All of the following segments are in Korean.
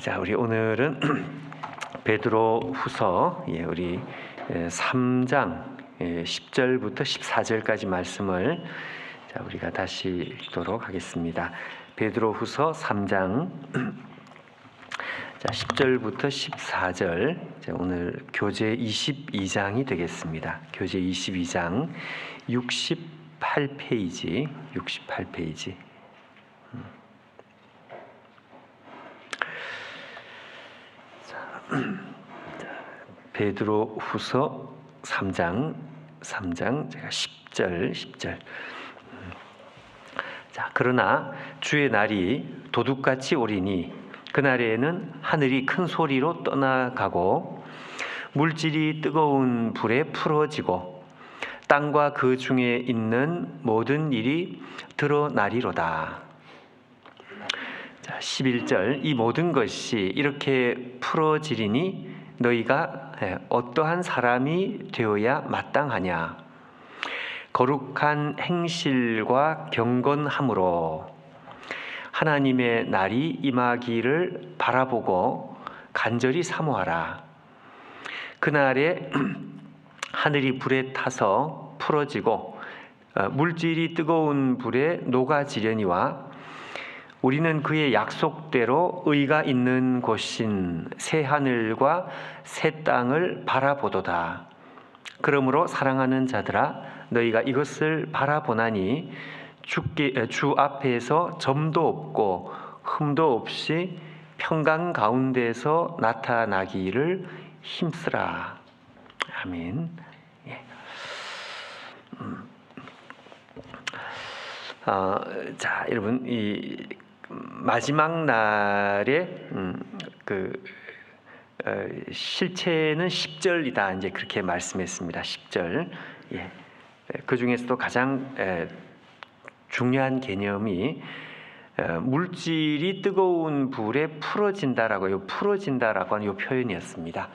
자, 우리 오늘은 베드로 후서 예, 우리 3장 10절부터 14절까지 말씀을 자, 우리가 다시 읽도록 하겠습니다. 베드로 후서 3장 자, 10절부터 14절 자, 오늘 교재 22장이 되겠습니다. 교재 22장 68페이지 68페이지 베드로 후서 3장 3장 제가 10절 10절 자 그러나 주의 날이 도둑같이 오리니 그날에는 하늘이 큰 소리로 떠나가고 물질이 뜨거운 불에 풀어지고 땅과 그 중에 있는 모든 일이 드러나리로다. 자, 11절 이 모든 것이 이렇게 풀어지리니 너희가 예, 어떠한 사람이 되어야 마땅하냐? 거룩한 행실과 경건함으로 하나님의 날이 임하기를 바라보고 간절히 사모하라. 그날에 하늘이 불에 타서 풀어지고 어, 물질이 뜨거운 불에 녹아지려니와 우리는 그의 약속대로 의가 있는 곳인 새 하늘과 새 땅을 바라보도다. 그러므로 사랑하는 자들아 너희가 이것을 바라보나니 주께, 주 앞에서 점도 없고 흠도 없이 평강 가운데서 나타나기를 힘쓰라. 아멘. 예. 음. 어, 자, 여러분 이 마지막 날에 음, 그 어, 실체는 10절이다 이제 그렇게 말씀했습니다. 10절. 예. 그 중에서도 가장 에, 중요한 개념이 어, 물질이 뜨거운 불에 풀어진다라고 요 풀어진다라고 하는 요 표현이었습니다.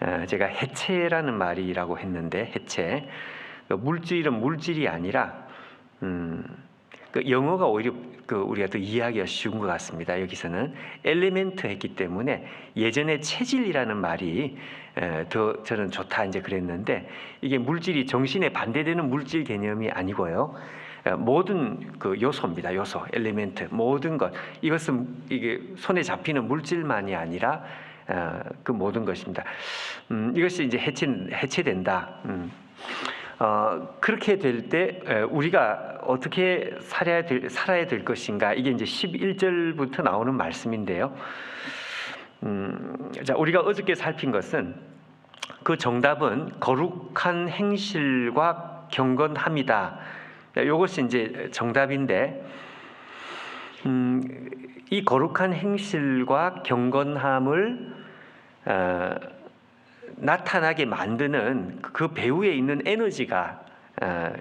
어, 제가 해체라는 말이라고 했는데 해체 그 물질은 물질이 아니라 음, 그 영어가 오히려 그 우리가 더 이해하기가 쉬운 것 같습니다. 여기서는 엘리멘트 했기 때문에 예전에 체질이라는 말이 더 저는 좋다 이제 그랬는데 이게 물질이 정신에 반대되는 물질 개념이 아니고요. 모든 그 요소입니다. 요소, 엘리멘트, 모든 것 이것은 이게 손에 잡히는 물질만이 아니라 그 모든 것입니다. 음, 이것이 이제 해체 해체된다. 음. 어, 그렇게 될 때 우리가 어떻게 살아야 될, 살아야 될 것인가 이게 이제 11절부터 나오는 말씀인데요. 음, 자 우리가 어저께 살핀 것은 그 정답은 거룩한 행실과 경건함이다. 이것이 이제 정답인데 음, 이 거룩한 행실과 경건함을 어, 나타나게 만드는 그 배후에 있는 에너지가 어,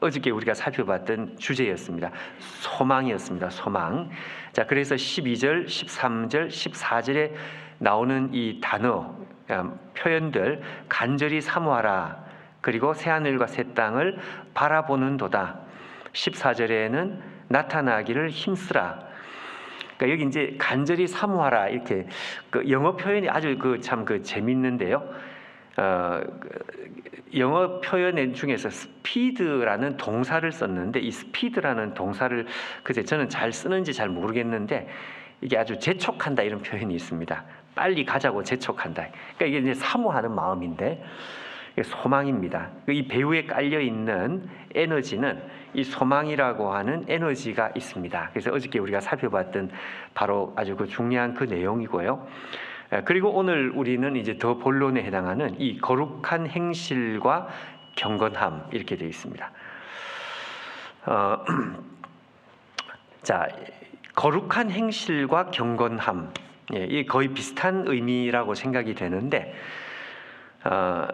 어저께 우리가 살펴봤던 주제였습니다. 소망이었습니다. 소망. 자, 그래서 12절, 13절, 14절에 나오는 이 단어, 어, 표현들 간절히 사모하라. 그리고 새 하늘과 새 땅을 바라보는 도다. 14절에는 나타나기를 힘쓰라. 그러니까 여기 이제 간절히 사모하라 이렇게 그 영어 표현이 아주 그참그 재밌는데요. 어, 영어 표현 중에서 스피드라는 동사를 썼는데 이 스피드라는 동사를 글쎄 저는 잘 쓰는지 잘 모르겠는데 이게 아주 재촉한다 이런 표현이 있습니다. 빨리 가자고 재촉한다. 그러니까 이게 이제 사모하는 마음인데 소망입니다. 이 배후에 깔려 있는 에너지는 이 소망이라고 하는 에너지가 있습니다. 그래서 어저께 우리가 살펴봤던 바로 아주 그 중요한 그 내용이고요. 그리고 오늘 우리는 이제 더 본론에 해당하는 이 거룩한 행실과 경건함 이렇게 되어 있습니다. 어, 자, 거룩한 행실과 경건함, 예, 이 거의 비슷한 의미라고 생각이 되는데, 어,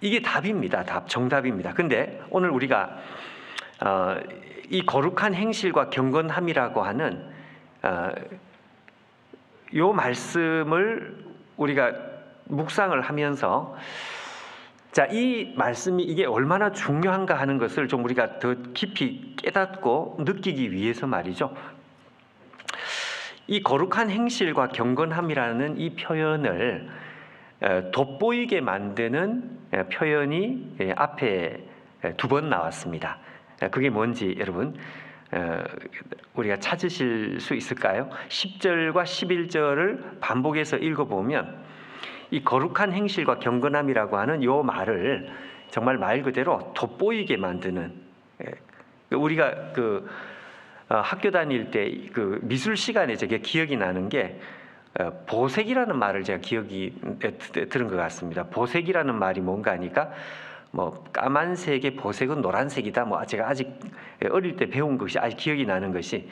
이게 답입니다. 답, 정답입니다. 근데 오늘 우리가 어, 이 거룩한 행실과 경건함이라고 하는 어, 요 말씀을 우리가 묵상을 하면서 자, 이 말씀이 이게 얼마나 중요한가 하는 것을 좀 우리가 더 깊이 깨닫고 느끼기 위해서 말이죠. 이 거룩한 행실과 경건함이라는 이 표현을 어, 돋보이게 만드는 에, 표현이 예, 앞에 두 번 나왔습니다. 에, 그게 뭔지 여러분 어, 우리가 찾으실 수 있을까요? 10절과 11절을 반복해서 읽어보면 이 거룩한 행실과 경건함이라고 하는 요 말을 정말 말 그대로 돋보이게 만드는 예, 우리가 그 어, 학교 다닐 때 그 미술 시간에 제게 기억이 나는 게 어, 보색이라는 말을 제가 기억이 에, 드- 들은 것 같습니다. 보색이라는 말이 뭔가 하니까 뭐 까만색의 보색은 노란색이다. 뭐 제가 아직 어릴 때 배운 것이 아직 기억이 나는 것이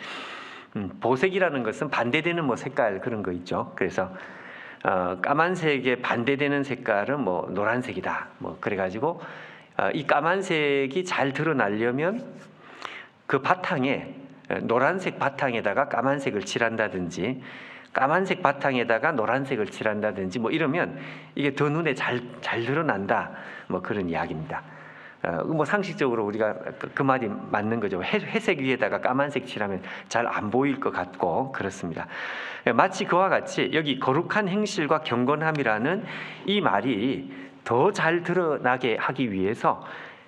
음, 보색이라는 것은 반대되는 뭐 색깔 그런 거 있죠. 그래서 어, 까만색에 반대되는 색깔은 뭐 노란색이다. 뭐 그래가지고 어, 이 까만색이 잘 드러나려면 그 바탕에 에, 노란색 바탕에다가 까만색을 칠한다든지 까만색 바탕에다가 노란색을 칠한다든지 뭐 이러면 이게 더 눈에 잘 잘 드러난다. 뭐 그런 이야기입니다. 어, 뭐 상식적으로 우리가 그, 그 말이 맞는 거죠. 회, 회색 위에다가 까만색 칠하면 잘 안 보일 것 같고 그렇습니다. 예, 마치 그와 같이 여기 거룩한 행실과 경건함이라는 이 말이 더 잘 드러나게 하기 위해서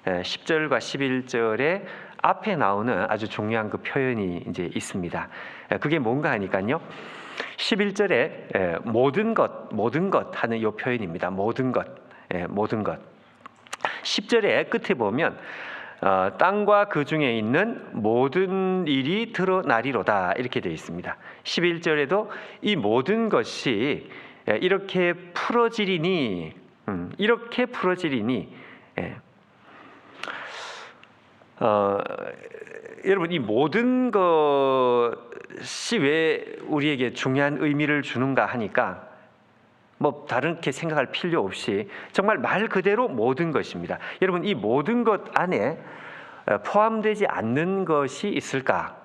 에, 10절과 11절에 앞에 나오는 아주 중요한 그 표현이 이제 있습니다. 에, 그게 뭔가 하니까요. 11절에 에, 모든 것, 모든 것 하는 이 표현입니다. 모든 것, 에, 모든 것. 10절의 끝에 보면 어, 땅과 그 중에 있는 모든 일이 드러나리로다 이렇게 되어 있습니다. 11절에도 이 모든 것이 예, 이렇게 풀어지리니 음, 이렇게 풀어지리니 예. 어, 여러분 이 모든 것이 왜 우리에게 중요한 의미를 주는가 하니까 뭐 다른게 생각할 필요 없이 정말 말 그대로 모든 것입니다. 여러분 이 모든 것 안에 어, 포함되지 않는 것이 있을까?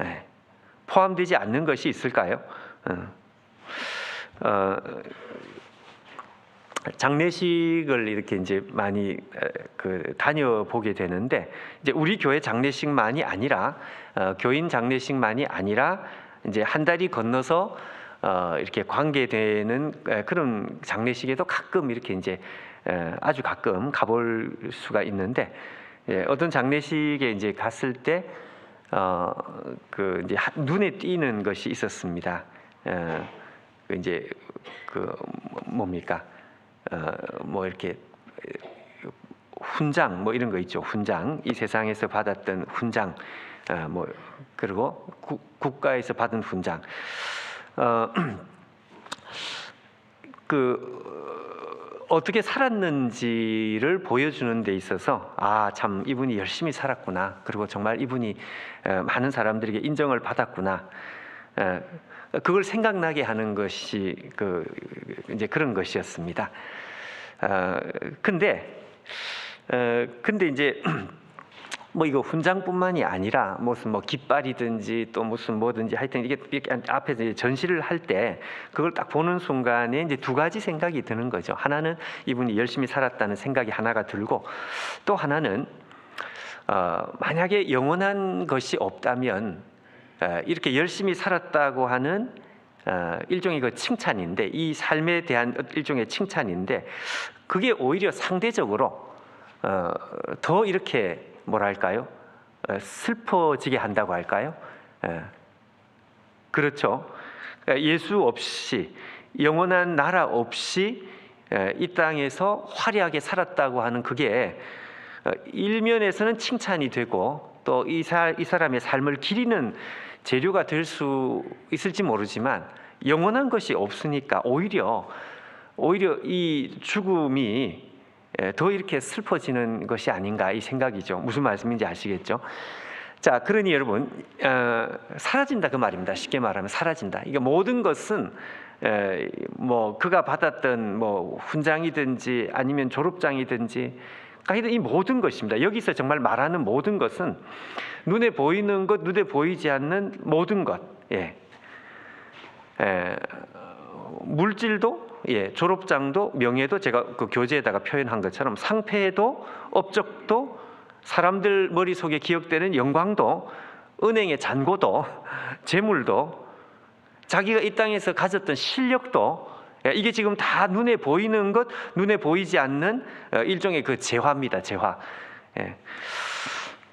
예, 포함되지 않는 것이 있을까요? 어, 어, 장례식을 이렇게 이제 많이 에, 그 다녀 보게 되는데 이제 우리 교회 장례식만이 아니라 어, 교인 장례식만이 아니라 이제 한 달이 건너서 어, 이렇게 관계되는 에, 그런 장례식에도 가끔 이렇게 이제 에, 아주 가끔 가볼 수가 있는데 예, 어떤 장례식에 이제 갔을 때 어, 그 이제 하- 눈에 띄는 것이 있었습니다. 어, 그 이제 그 뭡니까? 어, 뭐 이렇게 훈장 뭐 이런 거 있죠. 훈장. 이 세상에서 받았던 훈장. 어, 뭐 그리고 국, 국가에서 받은 훈장. 어, 그 어, 어떻게 살았는지를 보여주는 데 있어서 아 참 이분이 열심히 살았구나. 그리고 정말 이분이 어, 많은 사람들에게 인정을 받았구나. 어, 그걸 생각나게 하는 것이 그 이제 그런 것이었습니다. 어, 근데 어, 근데 이제 뭐 이거 훈장뿐만이 아니라 무슨 뭐 깃발이든지 또 무슨 뭐든지 하여튼 이게 앞에서 전시를 할 때 그걸 딱 보는 순간에 이제 두 가지 생각이 드는 거죠. 하나는 이분이 열심히 살았다는 생각이 하나가 들고 또 하나는 어, 만약에 영원한 것이 없다면 어, 이렇게 열심히 살았다고 하는 어, 일종의 그 칭찬인데 이 삶에 대한 일종의 칭찬인데 그게 오히려 상대적으로 어, 더 이렇게 뭐랄까요 어, 슬퍼지게 한다고 할까요? 예. 그렇죠. 그러니까 예수 없이 영원한 나라 없이 예, 이 땅에서 화려하게 살았다고 하는 그게 어, 일면에서는 칭찬이 되고 또 이 사람의 삶을 기리는 재료가 될 수 있을지 모르지만 영원한 것이 없으니까 오히려 오히려 이 죽음이 예, 더 이렇게 슬퍼지는 것이 아닌가 이 생각이죠. 무슨 말씀인지 아시겠죠? 자, 그러니 여러분 어, 사라진다 그 말입니다. 쉽게 말하면 사라진다. 이게 모든 것은 에, 뭐 그가 받았던 뭐 훈장이든지 아니면 졸업장이든지 하여튼 이 모든 것입니다. 여기서 정말 말하는 모든 것은 눈에 보이는 것, 눈에 보이지 않는 모든 것. 예. 에, 어, 물질도 예, 졸업장도 명예도 제가 그 교재에다가 표현한 것처럼 상패도 업적도 사람들 머릿속에 기억되는 영광도 은행의 잔고도 재물도 자기가 이 땅에서 가졌던 실력도 예, 이게 지금 다 눈에 보이는 것, 눈에 보이지 않는 어, 일종의 그 재화입니다. 재화. 예.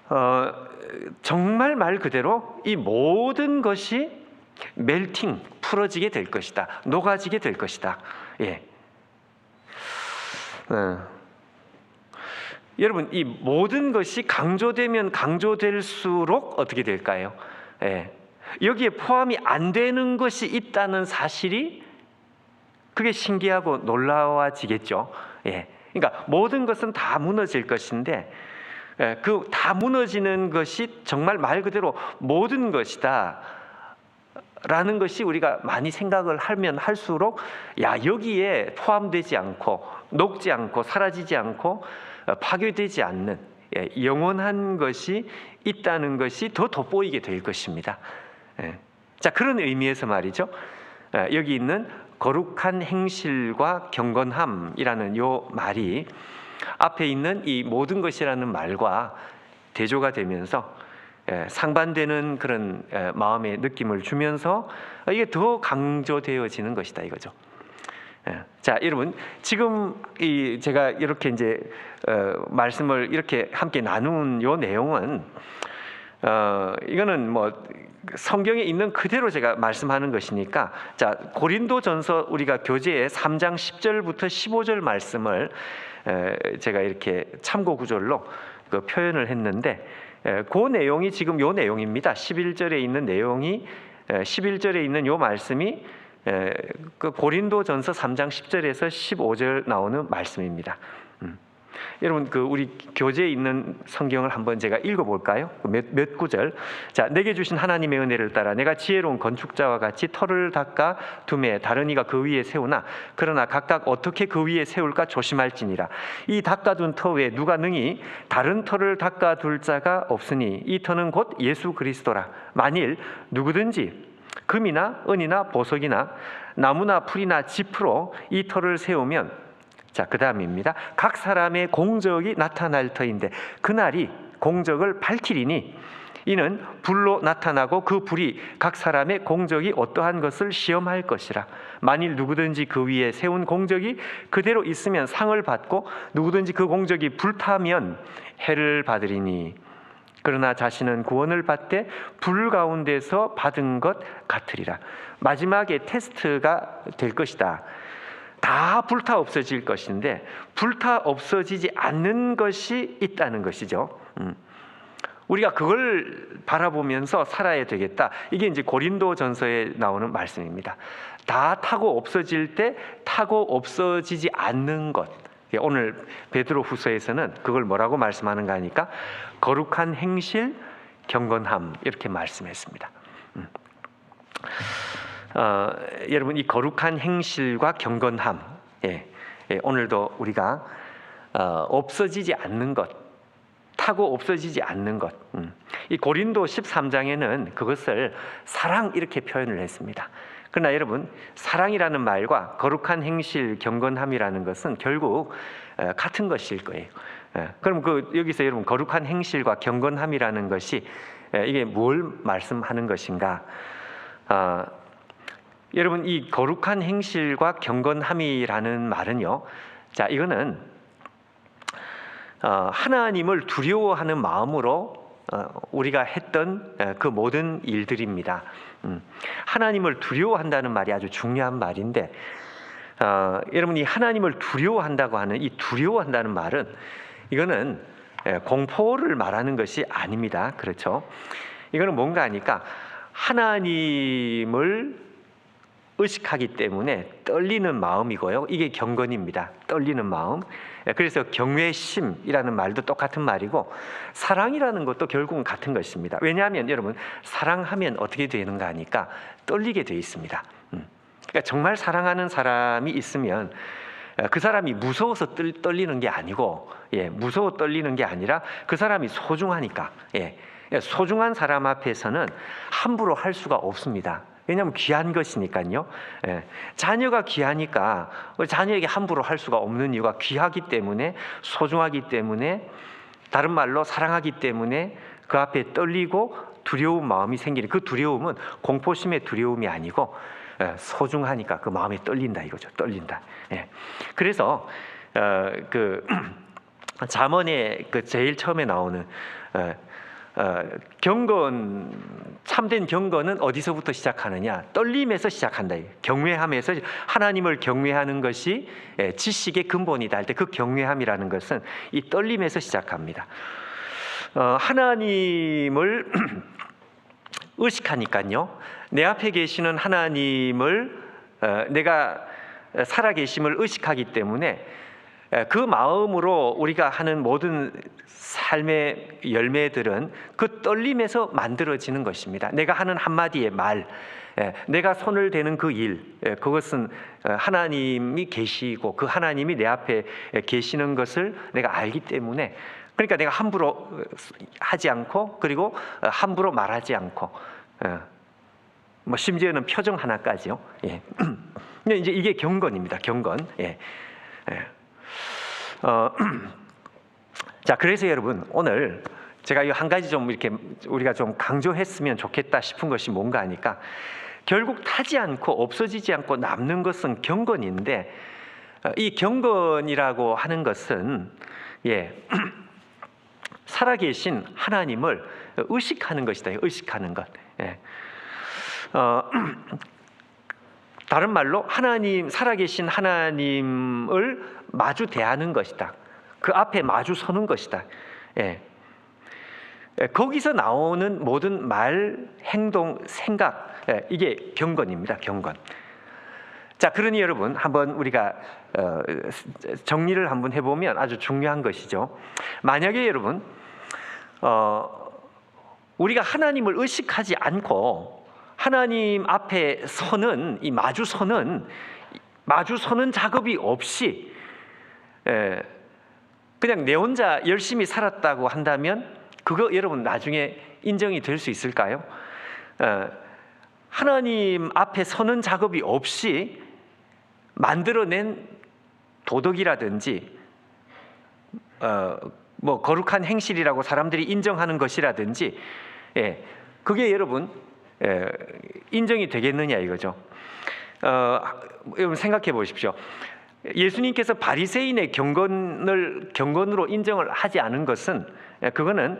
어, 정말 말 그대로 이 모든 것이 멜팅 풀어지게 될 것이다. 녹아지게 될 것이다. 예. 어. 여러분 이 모든 것이 강조되면 강조될수록 어떻게 될까요? 예. 여기에 포함이 안 되는 것이 있다는 사실이 그게 신기하고 놀라워지겠죠. 예. 그러니까 모든 것은 다 무너질 것인데 예, 그 다 무너지는 것이 정말 말 그대로 모든 것이다. 라는 것이 우리가 많이 생각을 하면 할수록 야 여기에 포함되지 않고 녹지 않고 사라지지 않고 어, 파괴되지 않는 예, 영원한 것이 있다는 것이 더 돋보이게 될 것입니다. 예. 자 그런 의미에서 말이죠. 예, 여기 있는 거룩한 행실과 경건함이라는 요 말이 앞에 있는 이 모든 것이라는 말과 대조가 되면서 예, 상반되는 그런 예, 마음의 느낌을 주면서 이게 더 강조되어지는 것이다 이거죠. 예, 자, 여러분 지금 이 제가 이렇게 이제 어, 말씀을 이렇게 함께 나눈 요 내용은 어, 이거는 뭐 성경에 있는 그대로 제가 말씀하는 것이니까 자 고린도전서 우리가 교재에 3장 10절부터 15절 말씀을 에, 제가 이렇게 참고 구절로 그 표현을 했는데 에, 그 내용이 지금 요 내용입니다. 11절에 있는 내용이 에, 11절에 있는 요 말씀이 에, 그 고린도전서 3장 10절에서 15절 나오는 말씀입니다. 음. 여러분 그 우리 교재에 있는 성경을 한번 제가 읽어볼까요? 몇, 몇 구절. 자, 내게 주신 하나님의 은혜를 따라 내가 지혜로운 건축자와 같이 터를 닦아 두매 다른 이가 그 위에 세우나 그러나 각각 어떻게 그 위에 세울까 조심할지니라. 이 닦아둔 터 외에 누가 능히 다른 터를 닦아둘 자가 없으니 이 터는 곧 예수 그리스도라. 만일 누구든지 금이나 은이나 보석이나 나무나 풀이나 짚으로 이 터를 세우면 자, 그 다음입니다. 각 사람의 공적이 나타날 터인데 그날이 공적을 밝히리니 이는 불로 나타나고 그 불이 각 사람의 공적이 어떠한 것을 시험할 것이라. 만일 누구든지 그 위에 세운 공적이 그대로 있으면 상을 받고 누구든지 그 공적이 불타면 해를 받으리니 그러나 자신은 구원을 받되 불 가운데서 받은 것 같으리라. 마지막에 테스트가 될 것이다. 다 불타 없어질 것인데 불타 없어지지 않는 것이 있다는 것이죠. 음. 우리가 그걸 바라보면서 살아야 되겠다. 이게 이제 고린도전서에 나오는 말씀입니다. 다 타고 없어질 때 타고 없어지지 않는 것. 오늘 베드로후서에서는 그걸 뭐라고 말씀하는가 하니까 거룩한 행실, 경건함 이렇게 말씀했습니다. 음. 어, 여러분 이 거룩한 행실과 경건함, 예, 예, 오늘도 우리가 어, 없어지지 않는 것, 타고 없어지지 않는 것. 음. 이 고린도 13장에는 그것을 사랑 이렇게 표현을 했습니다. 그러나 여러분 사랑이라는 말과 거룩한 행실, 경건함이라는 것은 결국 어, 같은 것일 거예요. 예, 그럼 그 여기서 여러분 거룩한 행실과 경건함이라는 것이 예, 이게 뭘 말씀하는 것인가? 아, 여러분 이 거룩한 행실과 경건함이라는 말은요. 자 이거는 어, 하나님을 두려워하는 마음으로 어, 우리가 했던 어, 그 모든 일들입니다. 음, 하나님을 두려워한다는 말이 아주 중요한 말인데 어, 여러분 이 하나님을 두려워한다고 하는 이 두려워한다는 말은 이거는 예, 공포를 말하는 것이 아닙니다. 그렇죠? 이거는 뭔가 하니까 하나님을 의식하기 때문에 떨리는 마음이고요. 이게 경건입니다. 떨리는 마음. 예, 그래서 경외심이라는 말도 똑같은 말이고 사랑이라는 것도 결국은 같은 것입니다. 왜냐하면 여러분 사랑하면 어떻게 되는가 하니까 떨리게 돼 있습니다. 음. 그러니까 정말 사랑하는 사람이 있으면 예, 그 사람이 무서워서 떨리는 게 아니고, 예, 무서워 떨리는 게 아니라 그 사람이 소중하니까, 예, 예 소중한 사람 앞에서는 함부로 할 수가 없습니다. 왜냐하면 귀한 것이니까요. 예. 자녀가 귀하니까 자녀에게 함부로 할 수가 없는 이유가 귀하기 때문에 소중하기 때문에 다른 말로 사랑하기 때문에 그 앞에 떨리고 두려운 마음이 생기는 그 두려움은 공포심의 두려움이 아니고 예, 소중하니까 그 마음이 떨린다 이거죠. 떨린다. 예. 그래서 어, 그 잠언에 그 제일 처음에 나오는 어, 어, 경건 참된 경건은 어디서부터 시작하느냐? 떨림에서 시작한다. 경외함에서 하나님을 경외하는 것이 예, 지식의 근본이다 할 때 그 경외함이라는 것은 이 떨림에서 시작합니다. 어, 하나님을 의식하니까요. 내 앞에 계시는 하나님을 어, 내가 살아계심을 의식하기 때문에 에, 그 마음으로 우리가 하는 모든 삶의 열매들은 그 떨림에서 만들어지는 것입니다. 내가 하는 한마디의 말, 에, 내가 손을 대는 그 일, 에, 그것은 어, 하나님이 계시고 그 하나님이 내 앞에 에, 계시는 것을 내가 알기 때문에 그러니까 내가 함부로 어, 하지 않고 그리고 어, 함부로 말하지 않고 어, 뭐 심지어는 표정 하나까지요. 예. 이제 이게 경건입니다. 경건. 예. 예. 어, 자, 그래서 여러분 오늘 제가 이 한 가지 좀 이렇게 우리가 좀 강조했으면 좋겠다 싶은 것이 뭔가 하니까 결국 타지 않고 없어지지 않고 남는 것은 경건인데 어, 이 경건이라고 하는 것은 예. 살아계신 하나님을 의식하는 것이다. 의식하는 것. 예. 어, 다른 말로 하나님 살아계신 하나님을 마주 대하는 것이다. 그 앞에 마주 서는 것이다. 예. 예, 거기서 나오는 모든 말, 행동, 생각 예, 이게 경건입니다. 경건. 자, 그러니 여러분 한번 우리가 어, 정리를 한번 해보면 아주 중요한 것이죠. 만약에 여러분 어, 우리가 하나님을 의식하지 않고 하나님 앞에 서는 이 마주 서는 마주 서는 작업이 없이 에, 그냥 내 혼자 열심히 살았다고 한다면 그거 여러분 나중에 인정이 될 수 있을까요? 어, 하나님 앞에 서는 작업이 없이 만들어낸 도덕이라든지 어, 뭐 거룩한 행실이라고 사람들이 인정하는 것이라든지 예, 그게 여러분 예, 인정이 되겠느냐 이거죠. 어, 여러분 생각해 보십시오. 예수님께서 바리새인의 경건을 경건으로 인정을 하지 않은 것은 예, 그거는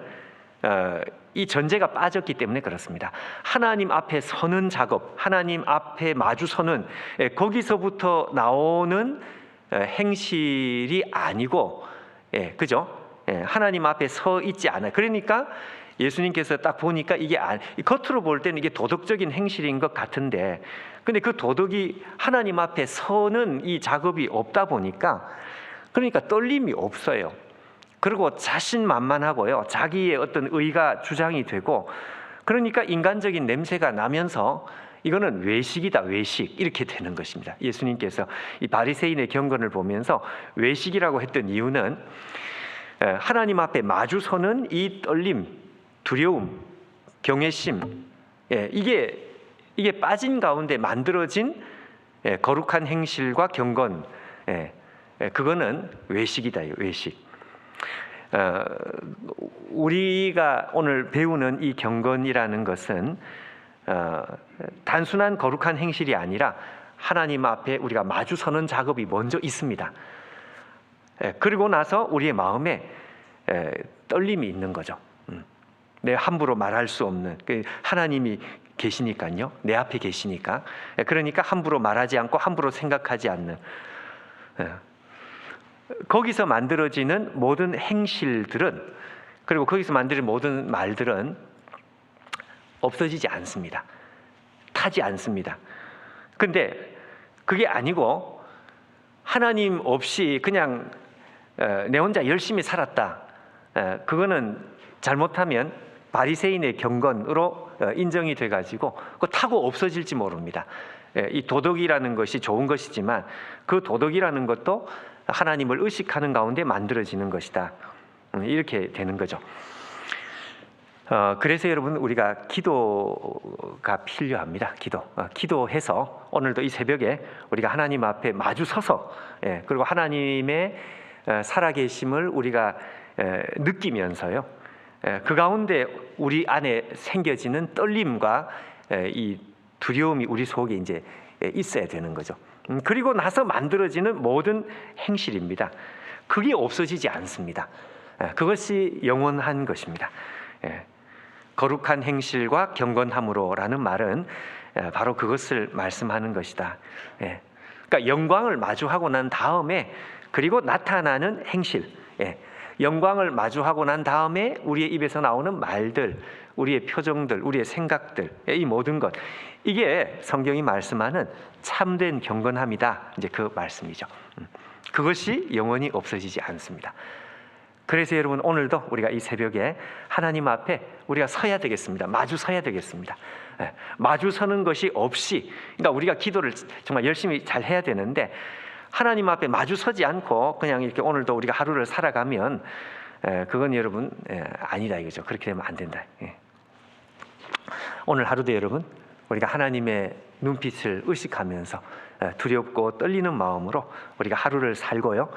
어, 이 전제가 빠졌기 때문에 그렇습니다. 하나님 앞에 서는 작업, 하나님 앞에 마주 서는 예, 거기서부터 나오는 어, 행실이 아니고, 예, 그죠? 예, 하나님 앞에 서 있지 않아. 그러니까 예수님께서 딱 보니까 이게 안- 겉으로 볼 때는 이게 도덕적인 행실인 것 같은데, 근데 그 도덕이 하나님 앞에 서는 이 작업이 없다 보니까, 그러니까 떨림이 없어요. 그리고 자신만만하고요. 자기의 어떤 의가 주장이 되고 그러니까 인간적인 냄새가 나면서 이거는 외식이다 외식 이렇게 되는 것입니다. 예수님께서 이 바리새인의 경건을 보면서 외식이라고 했던 이유는 에, 하나님 앞에 마주서는 이 떨림, 두려움, 경외심 예, 이게 이게 빠진 가운데 만들어진 예, 거룩한 행실과 경건 예, 예, 그거는 외식이다 외식. 어, 우리가 오늘 배우는 이 경건이라는 것은 어, 단순한 거룩한 행실이 아니라 하나님 앞에 우리가 마주서는 작업이 먼저 있습니다. 예, 그리고 나서 우리의 마음에 에, 떨림이 있는 거죠. 음. 내 함부로 말할 수 없는 그 하나님이 계시니까요. 내 앞에 계시니까. 예, 그러니까 함부로 말하지 않고 함부로 생각하지 않는. 예. 거기서 만들어지는 모든 행실들은 그리고 거기서 만드는 모든 말들은 없어지지 않습니다. 타지 않습니다. 근데 그게 아니고 하나님 없이 그냥 어, 내 혼자 열심히 살았다. 어, 그거는 잘못하면 바리새인의 경건으로 어, 인정이 돼 가지고 그 타고 없어질지 모릅니다. 예, 이 도덕이라는 것이 좋은 것이지만 그 도덕이라는 것도 하나님을 의식하는 가운데 만들어지는 것이다. 음, 이렇게 되는 거죠. 어, 그래서 여러분 우리가 기도가 필요합니다. 기도, 어, 기도해서 오늘도 이 새벽에 우리가 하나님 앞에 마주 서서 예, 그리고 하나님의 어, 살아계심을 우리가 에, 느끼면서요. 에, 그 가운데 우리 안에 생겨지는 떨림과 에, 이 두려움이 우리 속에 이제 에, 있어야 되는 거죠. 음, 그리고 나서 만들어지는 모든 행실입니다. 그게 없어지지 않습니다. 에, 그것이 영원한 것입니다. 예. 거룩한 행실과 경건함으로라는 말은 에, 바로 그것을 말씀하는 것이다. 예. 그러니까 영광을 마주하고 난 다음에 그리고 나타나는 행실, 예. 영광을 마주하고 난 다음에 우리의 입에서 나오는 말들, 우리의 표정들, 우리의 생각들, 예, 이 모든 것 이게 성경이 말씀하는 참된 경건함이다. 이제 그 말씀이죠. 음. 그것이 영원히 없어지지 않습니다. 그래서 여러분 오늘도 우리가 이 새벽에 하나님 앞에 우리가 서야 되겠습니다. 마주 서야 되겠습니다. 예, 마주 서는 것이 없이 그러니까 우리가 기도를 정말 열심히 잘 해야 되는데 하나님 앞에 마주 서지 않고 그냥 이렇게 오늘도 우리가 하루를 살아가면 예, 그건 여러분 예, 아니다 이거죠. 그렇게 되면 안 된다. 예. 오늘 하루도 여러분 우리가 하나님의 눈빛을 의식하면서 예, 두렵고 떨리는 마음으로 우리가 하루를 살고요.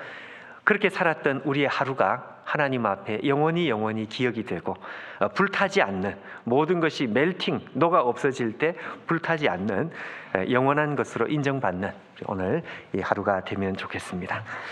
그렇게 살았던 우리의 하루가 하나님 앞에 영원히 영원히 기억이 되고 어, 불타지 않는 모든 것이 멜팅 녹아 없어질 때 불타지 않는 에, 영원한 것으로 인정받는 오늘 이 하루가 되면 좋겠습니다.